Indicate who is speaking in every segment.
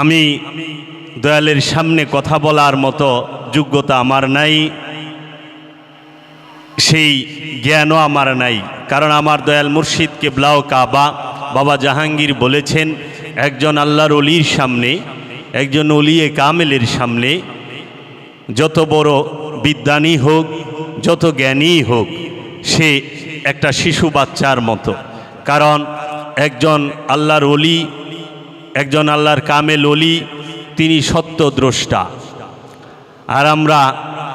Speaker 1: আমি দয়ালের সামনে কথা বলার মতো যোগ্যতা আমার নাই, সেই জ্ঞানও আমার নাই। কারণ আমার দয়াল মুর্শিদ কেবলাও কাবা, বাবা জাহাঙ্গীর বলেছেন, একজন আল্লাহর অলির সামনে, একজন অলিয়ে কামেলের সামনে, যত বড় বিদ্যানী হোক, যত জ্ঞানী হোক, সে একটা শিশু বাচ্চার মতো। কারণ একজন আল্লাহর অলি একজন আল্লাহর কামেল অলি তিনি সত্য দ্রষ্টা আর আমরা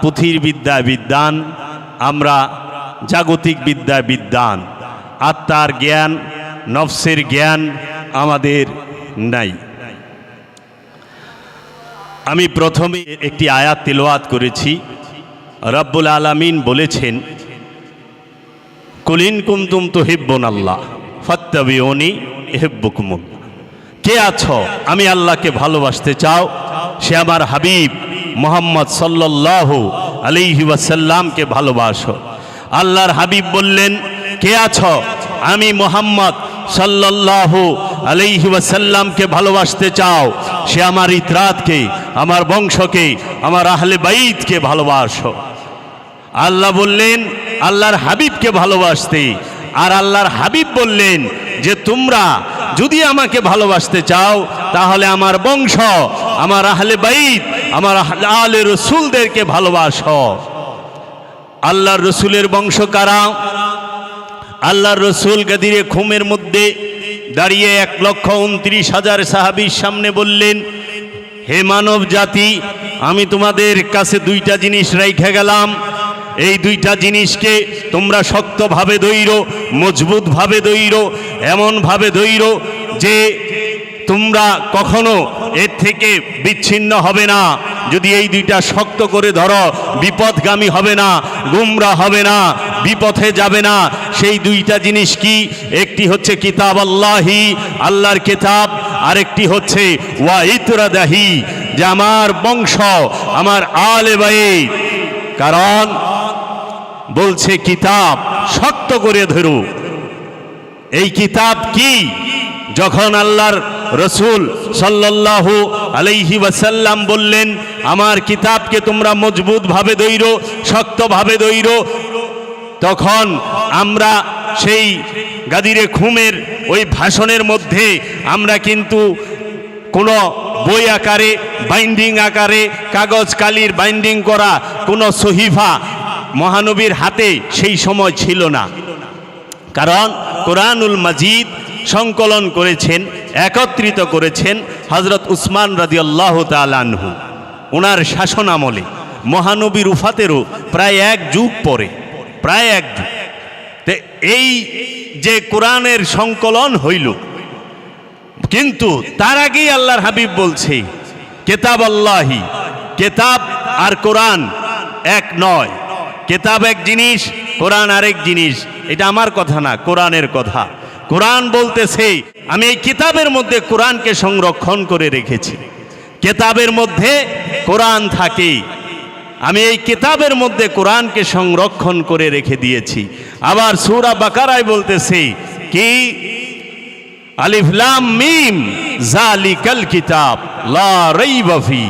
Speaker 1: পুঁথির বিদ্যা বিদ্যান, আমরা জাগতিক বিদ্যা বিদ্যান। আত্মার জ্ঞান, নফসের জ্ঞান আমাদের নাই। আমি প্রথমে একটি আয়াত তিলওয়াত করেছি। রব্বুল আলামিন বলেছেন কুলিন কুমতুম তো হিব্বন আল্লাহ ফত্তাবিওনি হেব্বুকুমুন কে আছো, আমি আল্লাহকে ভালোবাসতে চাও, সে আমার হাবিব মোহাম্মদ সাল্লাল্লাহু আলাইহি ওয়াসাল্লামকে ভালোবাসো। আল্লাহর হাবিব বললেন, কে আছো? আমি মোহাম্মদ সাল্লাল্লাহু আলাইহি ওয়াসাল্লামকে ভালোবাসতে চাও। সে আমার ইতরাতকে, আমার বংশকে, আমার আহলে বাইতকে ভালোবাসো। আল্লাহ বললেন, আল্লাহর হাবিবকে ভালোবাসতে। আর আল্লাহর হাবিব বললেন যে, তোমরা যদি আমাকে ভালোবাসতে চাও, তাহলে আমার বংশ, আমার আহলে বাইত, আমার আলে রসুলদেরকে ভালোবাসো। আল্লাহর রসুলের বংশ কারা? আল্লাহর রসুল গাদিরে খুমের মধ্যে দাঁড়িয়ে এক লক্ষ উনত্রিশ হাজার সাহাবির সামনে বললেন, হে মানব জাতি আমি তোমাদের কাছে দুইটা জিনিস রেখে গেলাম। এই দুইটা জিনিসকে তোমরা শক্তভাবে দৈর মজবুতভাবে দৈর এমনভাবে দৈর যে তোমরা কখনো এর থেকে বিচ্ছিন্ন হবে না। যদি এই দুইটা শক্ত করে ধরো বিপদগামী হবে না, গুমরা হবে না, বিপথে যাবে না, সেই দুইটা জিনিস কি? একটি হচ্ছে কিতাব আল্লাহি, আল্লাহর কিতাব, আরেকটি হচ্ছে ওয়া ইতরাদাহি, যে আমার বংশ, আমার আলে কারণ বলছে, কিতাব শক্ত করে ধরু। এই কিতাব কি? যখন আল্লাহর রসুল সাল্লাল্লাহু আলাইহি ওয়াসাল্লাম বললেন, আমার কিতাবকে তোমরা মজবুতভাবে দৈর শক্তভাবে দৈর তখন আমরা সেই গাদিরে খুমের ওই ভাষণের মধ্যে আমরা কিন্তু কোনো বই আকারে, বাইন্ডিং আকারে, কাগজ কালির বাইন্ডিং করা কোনো সহিফা মহানবীর হাতে সেই সময় ছিল না। কারণ কোরআনুল মাজিদ সংকলন করেছেন, একত্রিত করেছেন হজরত উসমান রাদিয়াল্লাহ তালানহু ওনার শাসন আমলে মহানবীর উফাতেরও প্রায় এক যুগ পরে, প্রায় এক যুগ। এই যে কোরআনের সংকলন হইল, কিন্তু তার আগেই আল্লাহর হাবিব বলছে, কেতাব আল্লাহি, কেতাব আর কোরআন এক নয়। কেতাব এক জিনিস, কোরআন আরেক জিনিস। এটা আমার কথা না, কোরআনের কথা। কোরআন বলতেছে, আমি এই কিতাবের মধ্যে কোরআনকে সংরক্ষণ করে রেখেছি। কেতাবের মধ্যে কোরআন থাকে আমি এই কিতাবের মধ্যে কোরআনকে সংরক্ষণ করে রেখে দিয়েছি। আবার সুরা বাকারায় বলতেছে, কি? আলিফলাম মিম জালিকাল কিতাব, লা রাইবা ফি।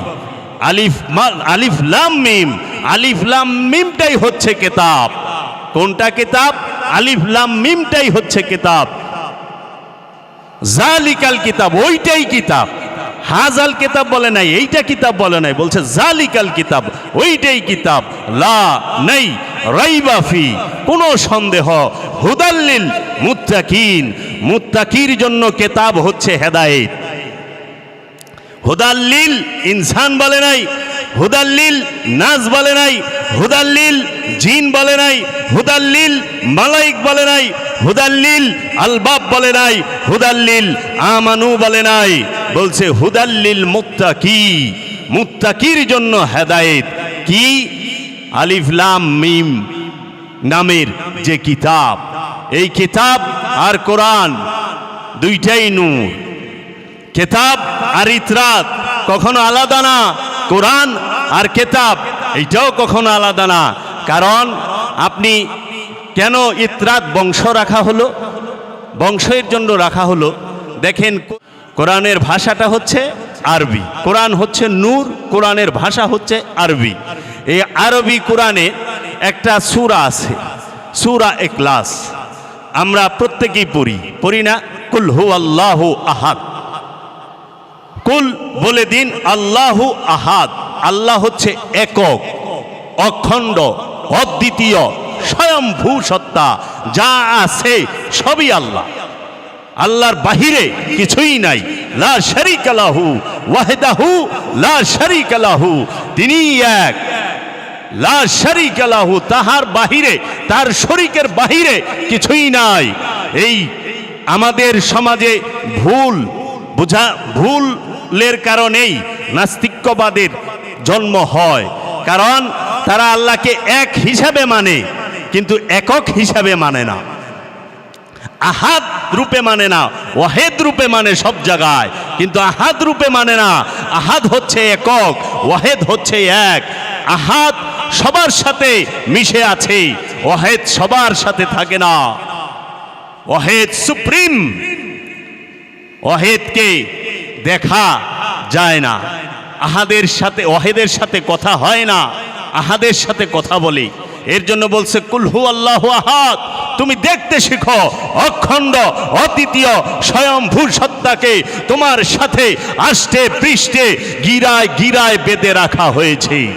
Speaker 1: আলিফ মা- আলিফ মিম আলিফ লাম মিমটাই হচ্ছে কিতাব। কোনটা কেতাব? আলিফলাম মিমটাই হচ্ছে কিতাব। জালিকাল কিতাব, ওইটাই কিতাব। হাজাল কিতাব বলে নাই, এইটা কিতাব বলে নাই, বলছে জালিকাল কিতাব, ওইটাই কিতাব। লা নাই রাইবাফি কোনো সন্দেহ। হুদাল্লিল মুত্তাকিন, মুত্তাকির জন্য কেতাব হচ্ছে হেদায়েত। হুদাল্লিল ইনসান বলে নাই হুদাল্লিল নাজ বলে নাই, হুদাল্লিল জিন বলে নাই, হুদাল্লিল মালাইক বলে নাই, হুদাল্লিল আলবাব বলে নাই, হুদাল্লিল আমানু বলে নাই। বলছে, হুদাল্লিল মুত্তাকি, মুত্তাকির জন্য হেদায়েত কি? আলিফ লাম মিম নামের যে কিতাব। এই কিতাব আর কোরআন দুইটাই নূর। কেতাব আর ইতরাত কখনো আলাদা না কোরআন আর কেতাব, এইটাও কখনো আলাদা না। কারণ আপনি কেন ইতরাত বংশ রাখা হলো? বংশের জন্য রাখা হলো। দেখেন, কোরআনের ভাষাটা হচ্ছে আরবি। কোরআন হচ্ছে নূর, কোরআনের ভাষা হচ্ছে আরবি। এই আরবি কোরআনে একটা সূরা আছে, সূরা এক্লাস আমরা প্রত্যেকেই পড়ি পড়ি না? কুল হু আল্লাহ আহাদ। কুল বলে দিন আল্লাহু আহাদ। আল্লাহ হচ্ছে একক, অখণ্ড, অদ্বিতীয় স্বয়ংভূ সত্তা যা আছে সবই আল্লাহ। আল্লাহর বাহিরে কিছুই নাই। লা শরিক লাহু ওয়াহদাহু, লা শরিক লাহু তিনি এক। লা শরিক লাহু, তাহার বাহিরে, তার শরিকের বাহিরে কিছুই নাই। এই আমাদের সমাজে ভুল, বুঝা ভুলের কারণেই নাস্তিক্যবাদের জন্ম হয়। কারণ তারা আল্লাহকে এক হিসাবে মানে কিন্তু একক হিসাবে মানে না। আহাদ রূপে মানে না, ওয়াহেদ রূপে মানে সব জায়গায়। কিন্তু আহাদ রূপে মানে না, আহাদ হচ্ছে একক, ওয়াহেদ হচ্ছে এক। আহাদ সবার সাথে মিশে আছে, ওয়াহেদ সবার সাথে থাকে না। ওয়াহেদ সুপ্রিম, ওয়াহেদকে দেখা যায় না। আহাদের সাথে, ওয়াহেদের সাথে কথা হয় না। আহাদের সাথে কথা বলে। এর জন্য বলছে কুলহু আল্লাহ আহাদ। তুমি দেখতে শিখো, অখণ্ড, অদ্বিতীয় স্বয়ংভূ সত্তাকে তোমার সাথে আষ্টে পৃষ্ঠে, গিরায় গিরায় বেঁধে রাখা হয়েছে।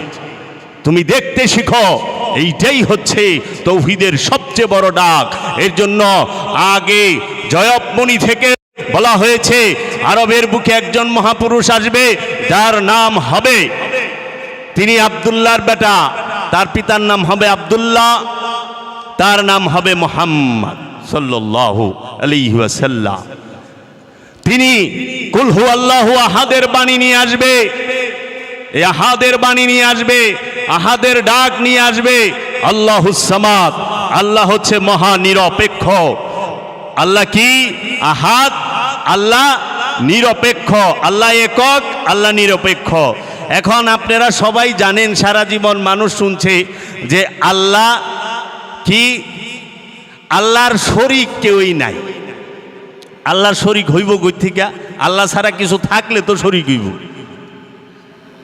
Speaker 1: তুমি দেখতে শিখো, এইটাই হচ্ছে তৌহিদের সবচেয়ে বড় ডাক। এর জন্য আগে জয়বমণি থেকে বলা হয়েছে, আরবের বুকে একজন মহাপুরুষ আসবে, যার নাম হবে তিনি আবদুল্লাহর বেটা। তার পিতার নাম হবে আবদুল্লাহ, তার নাম হবে মোহাম্মদ সাল্লাল্লাহু আলাইহি ওয়াসাল্লাম। তিনি কুলহু আল্লাহ আহাদের বাণী নিয়ে আসবে এই আহাদের বাণী নিয়ে আসবে, আহাদের ডাক নিয়ে আসবে। আল্লাহ সামাদ, আল্লাহ হচ্ছে মহা নিরপেক্ষ আল্লাহ কি? আহাদ আল্লাহ নিরপেক্ষ, আল্লাহ একক, আল্লাহ নিরপেক্ষ। এখন আপনারা সবাই জানেন, সারা জীবন মানুষ শুনছে যে আল্লাহ কি? আল্লাহর শরিক কেউই নাই। আল্লাহর শরিক হইব কই থেকে? আল্লাহ ছাড়া কিছু থাকলে তো শরিক হইব।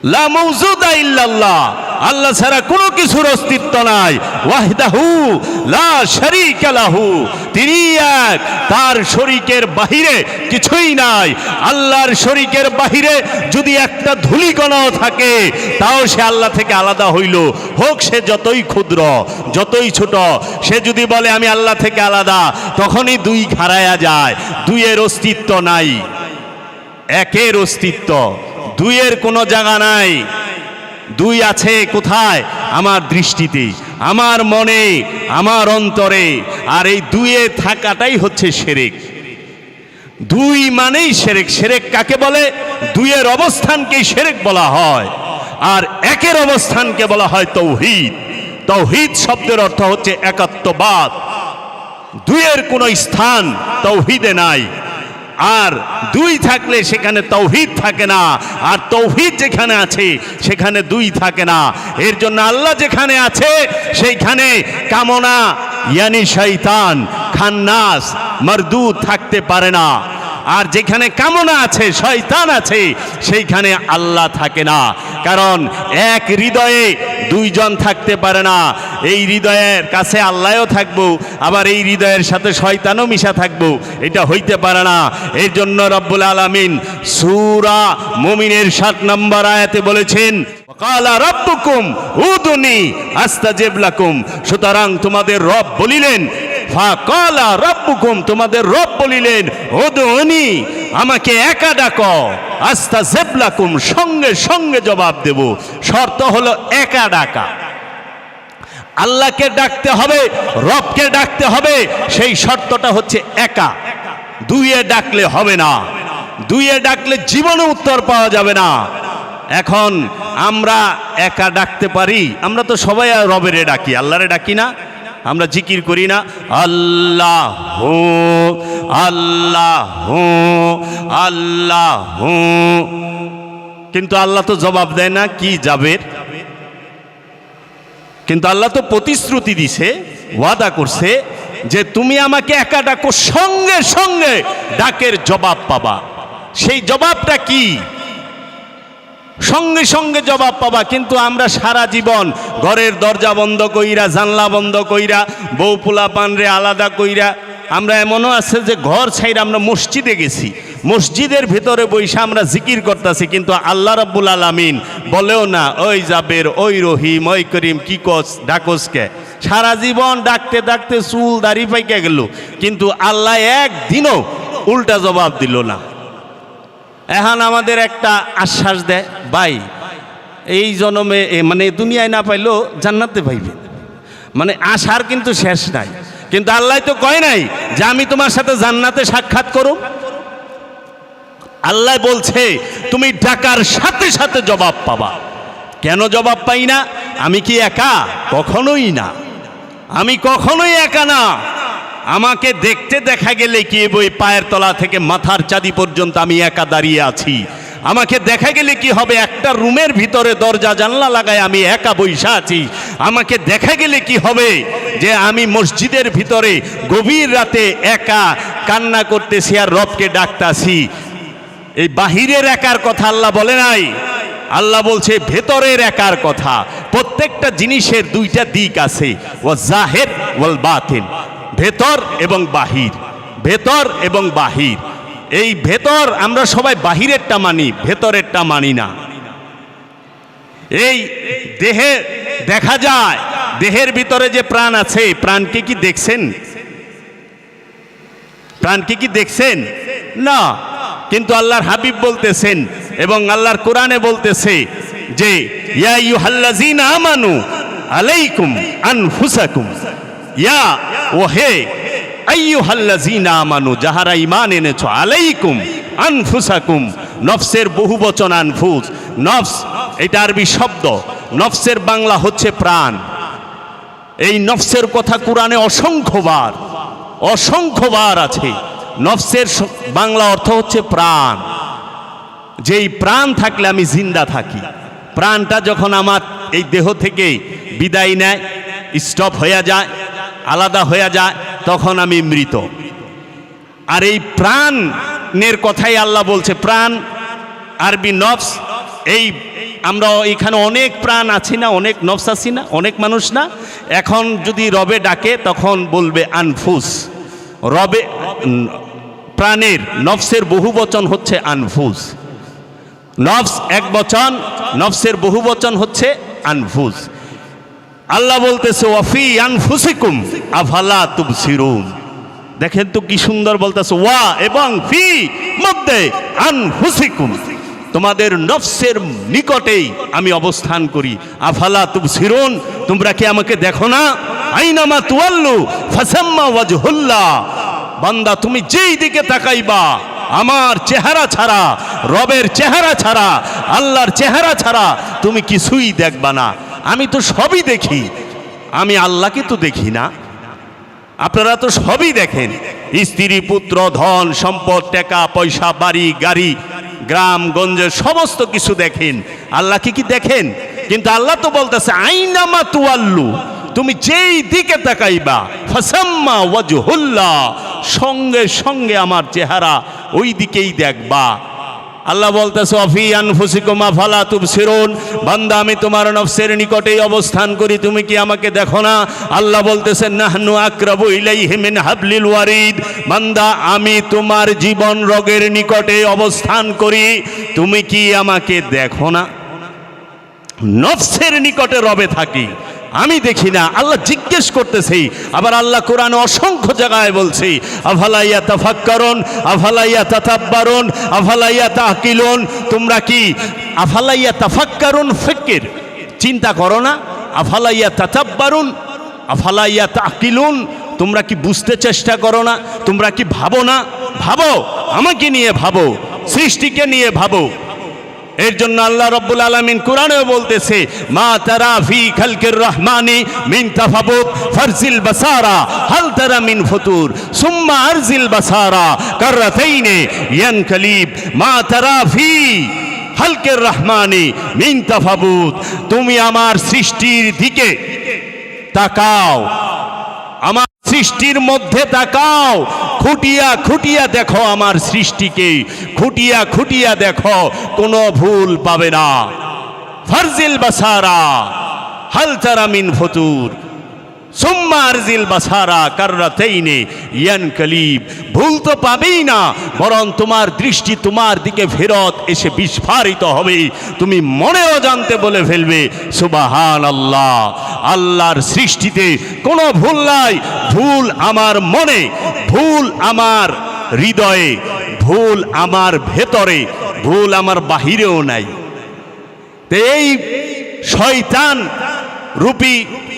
Speaker 1: লা মৌজুদা ইল্লাল্লাহ। আল্লাহ ছাড়া কোনো কিছুর অস্তিত্ব নাই। ওয়াহদাহু লা শারীকা লাহু। তিনি এক, তার শরীকের বাহিরে কিছুই নাই। আল্লাহর শরীকের বাহিরে যদি একটা ধূলিকণাও থাকে, তাও সে আল্লাহ থেকে আলাদা হইল। হোক সে যতই ক্ষুদ্র, যতই ছোট, সে যদি বলে, আমি আল্লাহ থেকে আলাদা, তখনই দুই খাড়ায়া যায়। দুইয়ের অস্তিত্ব নাই। একের অস্তিত্ব। দুইয়ের কোনো জায়গা নাই। দুই আছে কোথায়? আমার দৃষ্টিতে, আমার মনে, আমার অন্তরে। আর এই দুইয়ে থাকাটাই হচ্ছে সেরেক। দুই মানেই সেরেক। সেরেক কাকে বলে? দুইয়ের অবস্থানকেই সেরেক বলা হয়। আর একের অবস্থানকে বলা হয় তৌহিদ। তৌহিদ শব্দের অর্থ হচ্ছে একাত্মবাদ। দুইয়ের কোনো স্থান তৌহিদে নাই। আর দুই থাকলে সেখানে তৌহিদ থাকে না। আর তৌহিদ যেখানে আছে, সেখানে দুই থাকে না। এর জন্য আল্লাহ যেখানে আছে, সেইখানে কামনা, ইয়ানি শৈতান খান্নাস মারদুদ থাকতে পারে না। আর যেখানে কামনা আছে, শয়তান আছে, সেইখানে আল্লাহ থাকে না। কারণ এক হৃদয়ে দুইজন থাকতে পারে না। এই হৃদয়ের কাছে আল্লাহও থাকব, আবার এই হৃদয়ের সাথে শয়তানও মিশা থাকব। এটা হইতে পারে না। এর জন্য রব্বুল আলামিন সূরা মুমিনের সাত নম্বর আয়াতে বলেছেন কালা রব্বুকুম উদুনি আস্তাজিব লাকুম। সুতরাং তোমাদের রব বলিলেন ফাকালা রব্বুকুম, তোমাদের রব বলিলেন, উদুনি, আমাকে একা ডাকো। আস্তা জেবলাকুম সঙ্গে সঙ্গে জবাব দেব। শর্ত হলো একা ডাকা। আল্লাহকে ডাকতে হবে, রবকে ডাকতে হবে, সেই শর্তটা হচ্ছে একা। দুইয়ে ডাকলে হবে না। দুইয়ে ডাকলে জীবনে উত্তর পাওয়া যাবে না। এখন আমরা একা ডাকতে পারি, আমরা তো সবাই রবেরে ডাকি, আল্লাহরে ডাকি না। আমরা জিকির করি না, আল্লাহ হো আল্লাহ হো আল্লাহ। হো কিন্তু আল্লাহ তো জবাব দেয় না, কি যাবের কিন্তু আল্লাহ তো প্রতিশ্রুতি দিছে, ওয়াদা করছে যে তুমি আমাকে একা ডাকো, সঙ্গে সঙ্গে ডাকের জবাব পাবা। সেই জবাবটা কি? সঙ্গে সঙ্গে জবাব পাবা, কিন্তু আমরা সারা জীবন ঘরের দরজা বন্ধ কইরা, জানলা বন্ধ কইরা, বউ পোলা পানরে আলাদা কইরা, আমরা এমনও আছে যে ঘর ছাইরা আমরা মসজিদে গেছি। মসজিদের ভিতরে বইসা আমরা জিকির করতেছি, কিন্তু আল্লাহ রাব্বুল আলামিন বলেও না, ওই জাবের, ওই রহিম, ওই করিম, কি কস ডাকসকে সারা জীবন ডাকতে ডাকতে চুল দাড়ি পাইকে গেল, কিন্তু আল্লাহ একদিনও উল্টা জবাব দিল না। এখন আমাদের একটা আশ্বাস দেয়, ভাই, এই জনমে মানে দুনিয়ায় না পাইলেও জান্নাতে পাইবে। মানে আশার কিন্তু শেষ নাই। কিন্তু আল্লাহ তো কয় নাই যে আমি তোমার সাথে জান্নাতে সাক্ষাৎ করুম। আল্লাহ বলছে, তুমি ডাকার সাথে সাথে জবাব পাবা। কেন জবাব পাই না? আমি কি একা? কখনোই না। আমি কখনোই একা না। আমাকে দেখতে দেখা গেলে কি বই পায়ের তলা থেকে মাথার চাঁদি পর্যন্ত আমি একা দাঁড়িয়ে আছি? আমাকে দেখা গেলে কি হবে? একটা রুমের ভিতরে দরজা জানলা লাগায় আমি একা বৈশা আছি। আমাকে দেখা গেলে কি হবে? যে আমি মসজিদের ভিতরে গভীর রাতে একা কান্না করতেছি আর রবকে ডাকতাছি। এই বাহিরের একার কথা আল্লাহ বলে নাই। আল্লাহ বলছে, ভেতরের একার কথা। প্রত্যেকটা জিনিসের দুইটা দিক আছে। ও জাহের ওয়াল বাতিন। ভেতর এবং বাহির। ভেতর এবং বাহির। এই ভেতর আমরা সবাই বাহিরেরটা মানি, ভেতরেরটা মানি না। এই দেহে দেখা যায়, দেহের ভিতরে যে প্রাণ আছে প্রাণকে কি দেখছেন? প্রাণকে কি দেখছেন? না। কিন্তু আল্লাহর হাবিব বলতেছেন এবং আল্লাহর কোরআনে বলতেছে যে, ইয়া ইউহাল্লাযিনা আমানু আলাইকুম আনফুসাকুম। ইয়া ও হে আমানু, যাহারা ঈমান এনেছো, আলাইকুম আনফুসাকুম, নফসের বহু বচন আনফুস, নফস, এটা আরবি শব্দ, নফসের বাংলা হচ্ছে প্রাণ। এই নফসের কথা কোরআনে অসংখ্যবার অসংখ্যবার আছে। নফসের বাংলা অর্থ হচ্ছে প্রাণ। যেই প্রাণ থাকলে আমি জিন্দা থাকি, প্রাণটা যখন আমার এই দেহ থেকে বিদায় নেয় স্টপ হয়ে যায় আলাদা হয়ে যায়, তখন আমি মৃত। আর এই প্রাণের কথাই আল্লাহ বলছে, প্রাণ, আরবি নফস, এই আমরা এখানে অনেক প্রাণ আছি না, অনেক নফস আছি না, অনেক মানুষ না। এখন যদি রবে ডাকে, তখন বলবে আনফুস। রবে, প্রাণের, নফসের বহু বচন হচ্ছে আনফুস। নফস এক বচন, নফসের বহু বচন হচ্ছে আনফুস। আল্লাহ বলতেছে, ওয়াফি আনফুসিকুম, আফালা তুবসিরুন। দেখেন তো কি সুন্দর বলতেছে, ওয়া এবং ফি মধ্যে আনফুসিকুম। তোমাদের নফসের নিকটেই আমি অবস্থান করি। আফালা তুবসিরুন, তোমরা কি আমাকে দেখো না? আইনামা তুয়াল্লু ফাসাম্মা ওয়াজহুল্লাহ বান্দা, তুমি যেই দিকে তাকাইবা, আমার চেহারা ছাড়া, রবের চেহারা ছাড়া, আল্লাহর চেহারা ছাড়া তুমি কিছুই দেখবা না। আমি তো সবই দেখি। আমি আল্লাহকে তো দেখি না। আপনারা তো সবই দেখেন। স্ত্রী, পুত্র, ধন, সম্পদ, টাকা, পয়সা, বাড়ি, গাড়ি, গ্রাম, গঞ্জে, সমস্ত কিছু দেখেন। আল্লাহকে কি দেখেন? কিন্তু আল্লাহ তো বলতেছে আইনামা তুয়াল্লু। তুমি যেই দিকে তাকাইবা, ফাসাম্মা ওয়াজহুল্লাহ সঙ্গে সঙ্গে আমার চেহারা ওই দিকেই দেখবা। আল্লাহ বলতেছে, অফি আনফুসিকুমা ফালা তুবসিরুন। বান্দা, আমি তোমার নফসের নিকটেই অবস্থান করি, তুমি কি আমাকে দেখো না? আল্লাহ বলতেছে, নাহনু আকরাবু ইলাইহি মিন হাবলিল ওয়ারিদ। বান্দা, আমি তোমার জীবন রোগের নিকটে অবস্থান করি, তুমি কি আমাকে দেখো না? নফসের নিকটে রবে থাকি। আমি দেখি না, আল্লাহ জিজ্ঞেস করতেছি। আবার আল্লাহ কোরআন অসংখ্য জায়গায় বলছি, আফালাইয়া তাফাক্কারুন, আফালাইয়া তাতাব্বারুন, আফালাইয়া তাকিলুন তোমরা কি আফালাইয়া তাফাক্কারুন ফিকির চিন্তা করো না, আফালাইয়া তাতাব্বারুন, আফালাইয়া তাকিলুন তোমরা কি বুঝতে চেষ্টা করো না, তোমরা কি ভাবো না? ভাবো, আমাকে নিয়ে ভাবো, সৃষ্টিকে নিয়ে ভাবো। এর জন্য আল্লাহ রব্বুল আলমিন কোরআনেও বলতেছে, মা তারা ফি খালকের রহমানি মিন তাফাবুত ফারজিল বাসারা, হাল তারা মিন ফতুর, সুম্মা আরজিল বাসারা, কাররাতাইনে ইয়ানকালিব মা তারা ফি হালকের রহমানি মিন তাফাবুত। তুমি আমার সৃষ্টির দিকে তাকাও। আমার সৃষ্টির মধ্যে তাকাও। খুটিয়া খুটিয়া দেখো আমার সৃষ্টিকে। খুটিয়া খুটিয়া দেখো, কোনো ভুল পাবে না। ফারজিল বাসারা হালতারামিন তারা ফতুর। সুম্মা আরজিল বাসারা কাররাতেইনে ইয়ান ভুল তো পাবেই না, বরং তোমার দৃষ্টি তোমার দিকে ফেরত এসে বিস্ফারিত হবে। তুমি মনেও জানতে বলে ফেলবে সুবাহান আল্লাহ আল্লাহর সৃষ্টিতে কোনো ভুল নাই। ভুল আমার মনে, ভুল আমার হৃদয়ে, ভুল আমার ভেতরে, ভুল আমার বাহিরেও নাই। এই শয়তান রূপী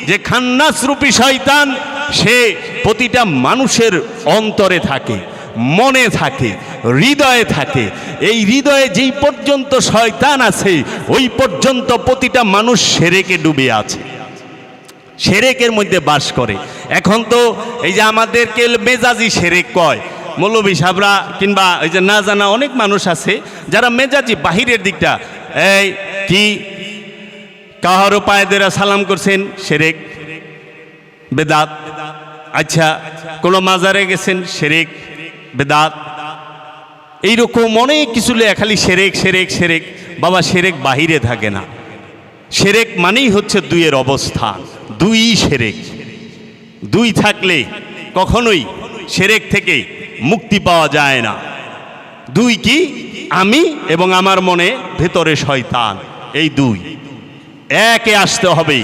Speaker 1: যে খান্নাস রূপী শয়তান, সে প্রতিটা মানুষের অন্তরে থাকে, মনে থাকে, হৃদয়ে থাকে। এই হৃদয়ে যেই পর্যন্ত শয়তান আছে, ওই পর্যন্ত প্রতিটা মানুষ সেরেকে ডুবে আছে। সেরেকের মধ্যে বাস করে। এখন তো এই যে আমাদেরকে মেজাজি সেরেক কয়। মৌলবী সাবরা কিংবা এই যে না জানা অনেক মানুষ আছে, যারা মেজাজি বাহিরের দিকটা, এই কি কাহারও পায়েদেরা সালাম করছেন? সেরেক বেদাত। আচ্ছা কোনো মাজারে গেছেন? সেরেক বেদাত। এইরকম অনেক কিছু খালি সেরেক সেরেক সেরেক বাবা সেরেক বাহিরে থাকে না। সেরেক মানেই হচ্ছে দুইয়ের অবস্থা। দুই সেরেক দুই থাকলে কখনোই সেরেক থেকে মুক্তি পাওয়া যায় না। দুই কি? আমি এবং আমার মনে ভেতরে শয়তান। এই দুই। একে আসতে হবে।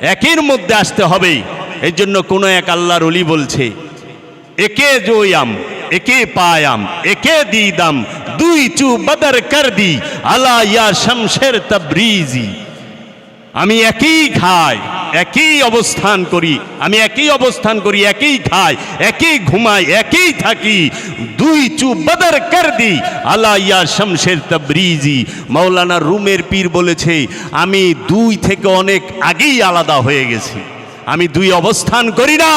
Speaker 1: একের মধ্যে আসতে হবে। এর জন্য কোনো এক আল্লাহর রলি বলছে, একে জয়াম, একে পায়াম, একে দিদাম, দুই চু বদর কর দি, আলা ইয়া শমশের তবরিজি। আমি একই খাই একই অবস্থান করি, আমি একই অবস্থান করি, একই খাই, একই ঘুমাই, একই থাকি। দুই চু বদর কর দি আলা ইয়া শমশের তবরিজি। মাওলানা রুমের পীর বলেছে, আমি দুই থেকে অনেক আগেই আলাদা হয়ে গেছি। আমি দুই অবস্থান করি না,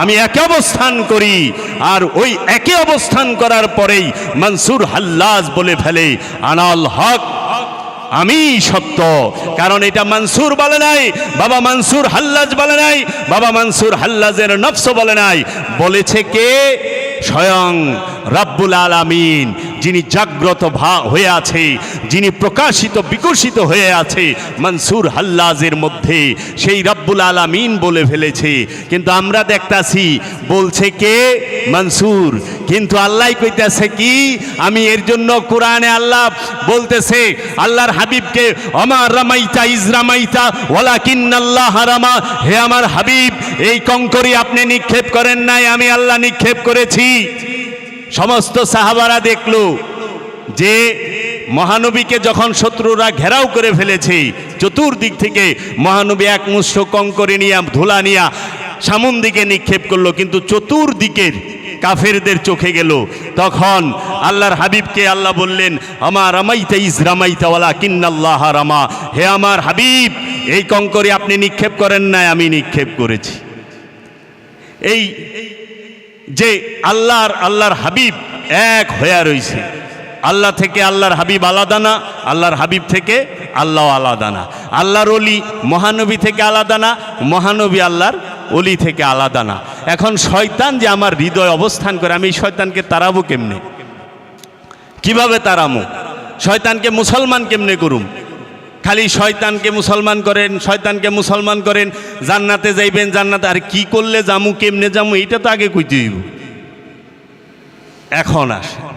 Speaker 1: আমি একে অবস্থান করি। আর ওই একে অবস্থান করার পরেই মনসুর হাল্লাজ বলে ফেলে, আনাল হক। আমি সত্য। কারণ এটা মানসুর বলে নাই, বাবা মানসুর হাল্লাজ বলে নাই, বাবা মানসুর হাল্লাজের নফস বলে নাই। বলেছে কে? স্বয়ং রাব্বুল আলামিন। যিনি জাগ্রত ভা, হয়ে আছে, যিনি প্রকাশিত, বিকশিত হয়ে আছে, মনসুর হাল্লাজের মধ্যে সেই রাব্বুল আলামিন বলে ফেলেছে। কিন্তু আমরা দেখতাছি, বলছে কে? মনসুর। কিন্তু আল্লাহ কইতেছে কি? আমি এর জন্য কোরআনে আল্লাহ বলতেছে, আল্লাহর হাবিবকে আমার রামাইতা ইজরামাইতা ওলা কিন্নাল্লাহ রামা হে আমার হাবিব, এই কঙ্করি আপনি নিক্ষেপ করেন নাই, আমি আল্লাহ নিক্ষেপ করেছি। সমস্ত সাহাবারা দেখল যে মহানবীকে যখন শত্রুরা ঘেরাও করে ফেলেছে, চতুর্দিক থেকে মহানবী এক মুষ্ঠ কঙ্করে নিয়া, ধুলা নিয়া সামন দিকে নিক্ষেপ করল, কিন্তু চতুর্দিকের কাফেরদের চোখে গেল। তখন আল্লাহর হাবিবকে আল্লাহ বললেন, আমার রামাইতা ইস রামাইতা ওয়ালা কিন্নাল্লাহ রামা। হে আমার হাবিব, এই কঙ্করে আপনি নিক্ষেপ করেন নাই, আমি নিক্ষেপ করেছি। এই যে আল্লাহর আল্লাহর হাবিব এক হয়ে রয়েছে আল্লাহ থেকে আল্লাহর হাবিব আলাদা না, আল্লাহর হাবিব থেকে আল্লাহ আলাদা না। আল্লাহর অলি মহানবী থেকে আলাদা না, মহানবী আল্লাহর অলি থেকে আলাদা না। এখন শয়তান যে আমার হৃদয় অবস্থান করে, আমি শয়তানকে তাড়াবো কেমনে? কীভাবে তাড়ামো? শয়তানকে মুসলমান কেমনে করুম? খালি শয়তানকে মুসলমান করেন, শয়তানকে মুসলমান করেন, জান্নাতে যাইবেন, জান্নাতে, আর কি করলে জামু, কেমনে জামু এটা তো আগে কইতে হইব। এখন আসে।